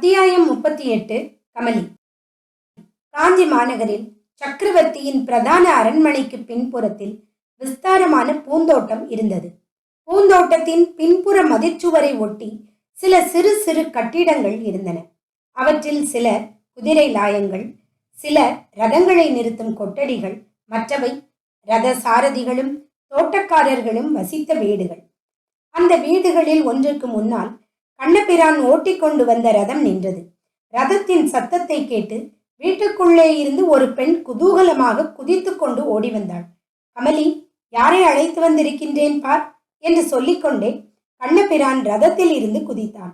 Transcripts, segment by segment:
அத்தியாயம் முப்பத்தி எட்டு கமலி. காஞ்சி மாநகரில் சக்கரவர்த்தியின் பிரதான அரண்மனைக்கு பின்புறத்தில் விஸ்தாரமான பூந்தோட்டம் இருந்தது. பூந்தோட்டத்தின் பின்புற மதிச்சுவரை ஒட்டி சில சிறு சிறு கட்டிடங்கள் இருந்தன. அவற்றில் சில குதிரை லாயங்கள் சில ரதங்களை நிறுத்தும் கொட்டடிகள் மற்றவை ரத சாரதிகளும் தோட்டக்காரர்களும் வசித்த வீடுகள். அந்த வீடுகளில் ஒன்றுக்கு முன்னால் கண்ணபிரான் ஓட்டிக்கொண்டு வந்த ரதம் நின்றது. ரதத்தின் சத்தத்தை கேட்டு வீட்டுக்குள்ளே இருந்து ஒரு பெண் குதூகலமாக குதித்து கொண்டு ஓடி வந்தாள். கமலி யாரை அழைத்து வந்திருக்கின்றேன் பார்? என்று சொல்லிக்கொண்டே கண்ணபிரான் ரதத்தில் இருந்து குதித்தான்.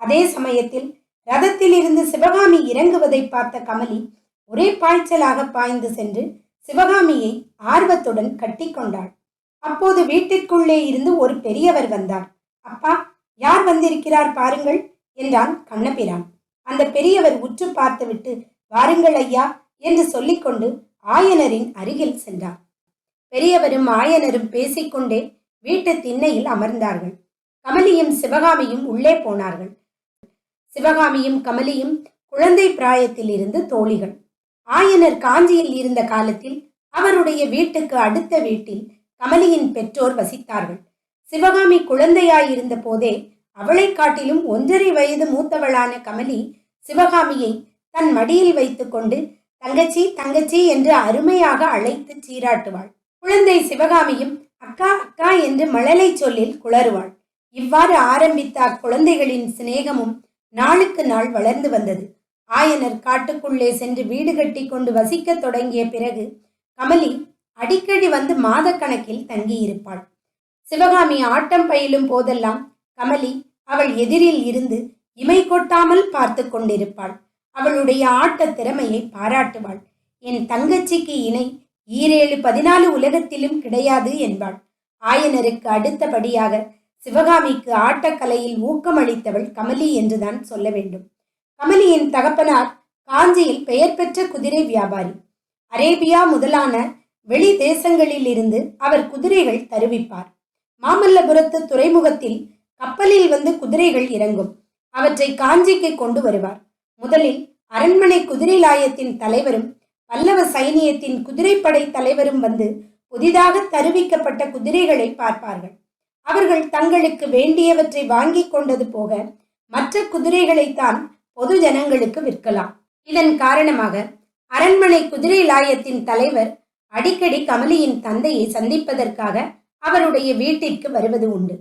அதே சமயத்தில் ரதத்தில் இருந்து சிவகாமி இறங்குவதை பார்த்த கமலி ஒரே பாய்ச்சலாக பாய்ந்து சென்று சிவகாமியை ஆர்வத்துடன் கட்டிக்கொண்டாள் அப்போது வீட்டிற்குள்ளே இருந்து ஒரு பெரியவர் வந்தார். அப்பா யார் வந்திருக்கிறார் பாருங்கள் என்றான் கண்ணபிரான். அந்த பெரியவர் உற்று பார்த்துவிட்டு வாருங்கள் ஐயா என்று சொல்லிக்கொண்டு ஆயனரின் அருகில் சென்றார் பெரியவரும் ஆயனரும் பேசிக்கொண்டே வீட்டு திண்ணையில் அமர்ந்தார்கள். கமலியும் சிவகாமியும் உள்ளே போனார்கள். சிவகாமியும் கமலியும் குழந்தை பிராயத்தில் இருந்து தோழிகள். ஆயனர் காஞ்சியில் இருந்த காலத்தில் அவருடைய வீட்டுக்கு அடுத்த வீட்டில் கமலியின் பெற்றோர் வசித்தார்கள். சிவகாமி குழந்தையாயிருந்த போதே அவளை காட்டிலும் ஒன்றரை வயது மூத்தவளான கமலி சிவகாமியை தன் மடியில் வைத்துக்கொண்டு தங்கச்சி தங்கச்சி என்று அருமையாக அழைத்து சீராட்டுவாள். குழந்தை சிவகாமியும் அக்கா அக்கா என்று மழலை சொல்லில் குளறுவாள். இவ்வாறு ஆரம்பித்த அக்குழந்தைகளின் சிநேகமும் நாளுக்கு நாள் வளர்ந்து வந்தது. ஆயனர் காட்டுக்குள்ளே சென்று வீடு கட்டி கொண்டு வசிக்கத் தொடங்கிய பிறகு கமலி அடிக்கடி வந்து மாதக்கணக்கில் தங்கியிருப்பாள். சிவகாமி ஆட்டம் பயிலும் போதெல்லாம் கமலி அவள் எதிரில் இருந்து இமை கொட்டாமல் பார்த்து கொண்டிருப்பாள். அவளுடைய ஆட்ட திறமையை பாராட்டுவாள். என் தங்கச்சிக்கு இணை ஈரேழு பதினாலு உலகத்திலும் கிடையாது என்பாள். ஆயனருக்கு அடுத்தபடியாக சிவகாமிக்கு ஆட்டக்கலையில் ஊக்கமளித்தவள் கமலி என்றுதான் சொல்ல வேண்டும். கமலியின் தகப்பனார் காஞ்சியில் பெயர் பெற்ற குதிரை வியாபாரி. அரேபியா முதலான வெளி தேசங்களில் இருந்து அவர் குதிரைகள் தருவிப்பார். மாமல்லபுரத்து துறைமுகத்தில் கப்பலில் வந்து குதிரைகள் இறங்கும். அவற்றை காஞ்சிக்கு கொண்டு வருவார். முதலில் அரண்மனை குதிரை லாயத்தின் தலைவரும் பல்லவ சைனியத்தின் குதிரைப்படை தலைவரும் வந்து புதிதாக தருவிக்கப்பட்ட குதிரைகளை பார்ப்பார்கள். அவர்கள் தங்களுக்கு வேண்டியவற்றை வாங்கி கொண்டது போக மற்ற குதிரைகளைத்தான் பொது ஜனங்களுக்கு விற்கலாம். இதன் காரணமாக அரண்மனை குதிரை லாயத்தின் தலைவர் அடிக்கடி கமலியின் தந்தையை சந்திப்பதற்காக அவருடைய வீட்டிற்கு வருவது உண்டு.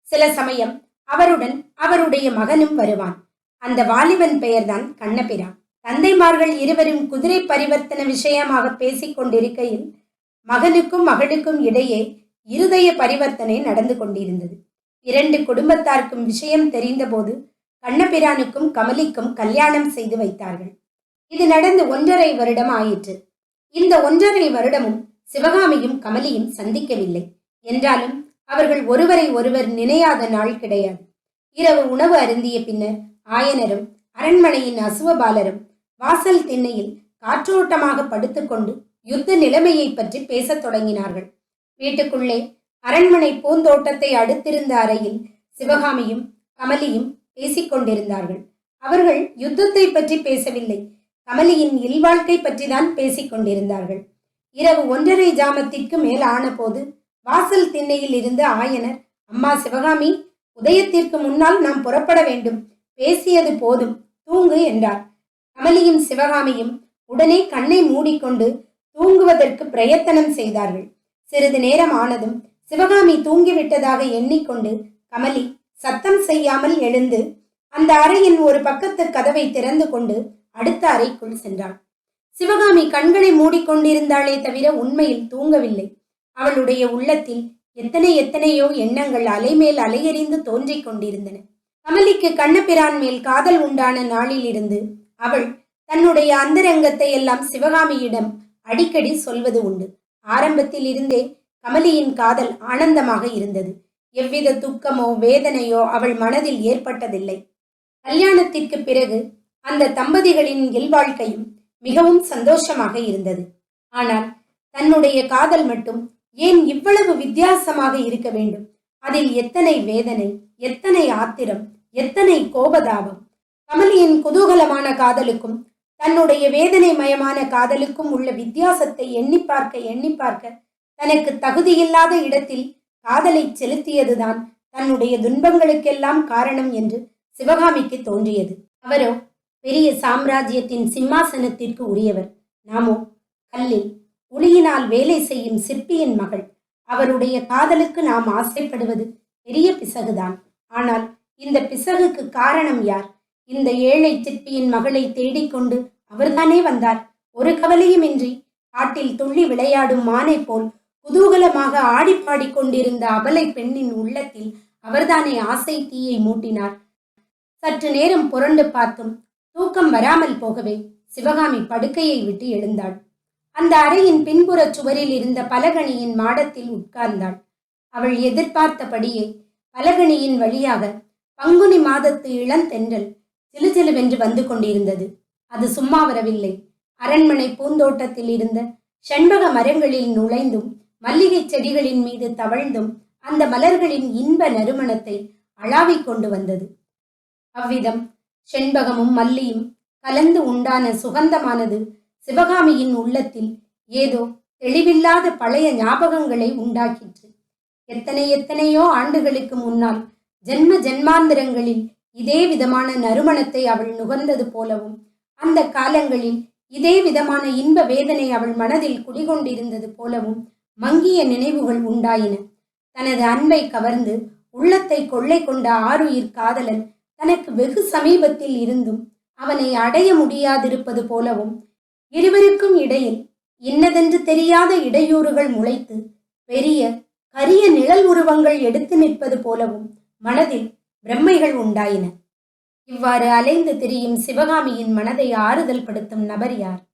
சில சமயம் அவருடன் அவருடைய மகனும் வருவான். அந்த வாலிபன் பெயர்தான் கண்ணபிரான் தந்தைமார்கள் இருவரும் குதிரை பரிவர்த்தன விஷயமாக பேசிக் கொண்டிருக்கையில் மகனுக்கும் மகளுக்கும் இடையே இருதய பரிவர்த்தனை நடந்து கொண்டிருந்தது. இரண்டு குடும்பத்தாருக்கும் விஷயம் தெரிந்தபோது கண்ணபிரானுக்கும் கமலிக்கும் கல்யாணம் செய்து வைத்தார்கள். இது நடந்து ஒன்றரை வருடம் ஆயிற்று. இந்த ஒன்றரை வருடமும் சிவகாமியும் கமலியும் சந்திக்கவில்லை. என்றாலும் அவர்கள் ஒருவரை ஒருவர் நினையாத நாள் கிடையாது. இரவு உணவு அருந்திய பின்னர் ஆயனரும் அரண்மனையின் அசுவபாலரும் வாசல் திண்ணையில் காற்றோட்டமாக படுத்துக்கொண்டு யுத்த நிலைமையை பற்றி பேசத் தொடங்கினார்கள். வீட்டுக்குள்ளே அரண்மனை பூந்தோட்டத்தை அடுத்திருந்த அறையில் சிவகாமியும் கமலியும் பேசிக்கொண்டிருந்தார்கள் அவர்கள் யுத்தத்தை பற்றி பேசவில்லை கமலியின் இல்வாழ்க்கை பற்றிதான் பேசிக்கொண்டிருந்தார்கள் இரவு ஒன்றரை ஜாமத்திற்கு மேல் ஆனபோது வாசல் திண்ணையில் இருந்த ஆயனர் அம்மா சிவகாமி உதயத்திற்கு முன்னால் நாம் புறப்பட வேண்டும். பேசியது போதும். தூங்கு என்றார். கமலியும் சிவகாமியும் உடனே கண்ணை மூடிக்கொண்டு தூங்குவதற்கு பிரயத்தனம் செய்தார்கள். சிறிது நேரம் ஆனதும் சிவகாமி தூங்கிவிட்டதாக எண்ணிக்கொண்டு கமலி சத்தம் செய்யாமல் எழுந்து அந்த அறையின் ஒரு பக்கத்து கதவை திறந்து கொண்டு அடுத்த அறைக்குள் சென்றாள். சிவகாமி கண்களை மூடிக்கொண்டிருந்தாளே தவிர உண்மையில் தூங்கவில்லை. அவளுடைய உள்ளத்தில் எத்தனை எத்தனையோ எண்ணங்கள் அலைமேல் அலையறிந்து தோன்றிக் கொண்டிருந்தன. கமலிக்கு கண்ணபிரான் மேல் காதல் உண்டான நாளில் இருந்து அவள் தன்னுடைய அந்தரங்கத்தை எல்லாம் சிவகாமியிடம் அடிக்கடி சொல்வது உண்டு. ஆரம்பத்தில் இருந்தே கமலியின் காதல் ஆனந்தமாக இருந்தது. எவ்வித துக்கமோ வேதனையோ அவள் மனதில் ஏற்பட்டதில்லை. கல்யாணத்திற்கு பிறகு அந்த தம்பதிகளின் இல்வாழ்க்கையும் மிகவும் சந்தோஷமாக இருந்தது. ஆனால் தன்னுடைய காதல் மட்டும் ஏன் இவ்வளவு வித்தியாசமாக இருக்க வேண்டும்? அதில் எத்தனை வேதனை எத்தனை ஆத்திரம் எத்தனை கோபதாபம்? கமலியின் குதூகலமான காதலுக்கும் தன்னுடைய வேதனை மயமான காதலுக்கும் உள்ள வித்தியாசத்தை எண்ணி பார்க்க எண்ணி பார்க்க தனக்கு தகுதியில்லாத இடத்தில் காதலை செலுத்தியதுதான் தன்னுடைய துன்பங்களுக்கெல்லாம் காரணம் என்று சிவகாமிக்கு தோன்றியது. அவரோ பெரிய சாம்ராஜ்யத்தின் சிம்மாசனத்திற்கு உரியவர். நாமோ கல்லில் ஒளியினால் வேலை செய்யும் சிற்பியின் மகள். அவருடைய காதலுக்கு நாம் ஆசைப்படுவது பெரிய பிசகுதான். ஆனால் இந்த பிசகுக்கு காரணம் யார்? இந்த ஏழை சிற்பியின் மகளை தேடிக்கொண்டு அவர்தானே வந்தார். ஒரு கவலையுமின்றி காட்டில் துள்ளி விளையாடும் மானை போல் குதூகலமாக ஆடிப்பாடிக் கொண்டிருந்த அபலை பெண்ணின் உள்ளத்தில் அவர்தானே ஆசை தீயை மூட்டினார். சற்று நேரம் புரண்டு பார்த்தும் தூக்கம் வராமல் போகவே சிவகாமி படுக்கையை விட்டு எழுந்தாள். அந்த அறையின் பின்புறச் சுவரில் இருந்த பலகணியின் மாடத்தில் உட்கார்ந்தாள். அவள் எதிர்பார்த்தபடியே பலகணியின் வழியாக பங்குனி மாதத்து இளந்தென்றல் சிலுசிலுவென்று வந்து கொண்டிருந்தது. அது சும்மா வரவில்லை. அரண்மனை பூந்தோட்டத்தில் இருந்த செண்பக மரங்களில் நுழைந்தும் மல்லிகை செடிகளின் மீது தவழ்ந்தும் அந்த மலர்களின் இன்ப நறுமணத்தை அளாவிக் கொண்டு வந்தது. அவ்விதம் செண்பகமும் மல்லியும் கலந்து உண்டான சுகந்தமானது சிவகாமியின் உள்ளத்தில் ஏதோ தெளிவில்லாத பழைய ஞாபகங்களை உண்டாக்கிற்று. எத்தனை எத்தனையோ ஆண்டுகளுக்கு முன்னால் ஜென்ம ஜென்மாந்திரங்களில் இதே விதமான நறுமணத்தை அவள் நுகர்ந்தது போலவும் அந்த காலங்களில் இதே விதமான இன்ப வேதனை அவள் மனதில் குடிகொண்டிருந்தது போலவும் மங்கிய நினைவுகள் உண்டாயின. தனது அன்பை கவர்ந்து உள்ளத்தை கொள்ளை கொண்ட ஆருயிர் காதலன் தனக்கு வெகு சமீபத்தில் இருந்தும் அவனை அடைய முடியாதிருப்பது போலவும் இருவருக்கும் இடையில் இன்னதென்று தெரியாத இடையூறுகள் முளைத்து பெரிய கரிய நிழல் உருவங்கள் எடுத்து நிற்பது போலவும் மனதில் பிரம்மைகள் உண்டாயின. இவ்வாறு அலைந்து திரியும் சிவகாமியின் மனதை ஆறுதல் படுத்தும் நபர் யார்?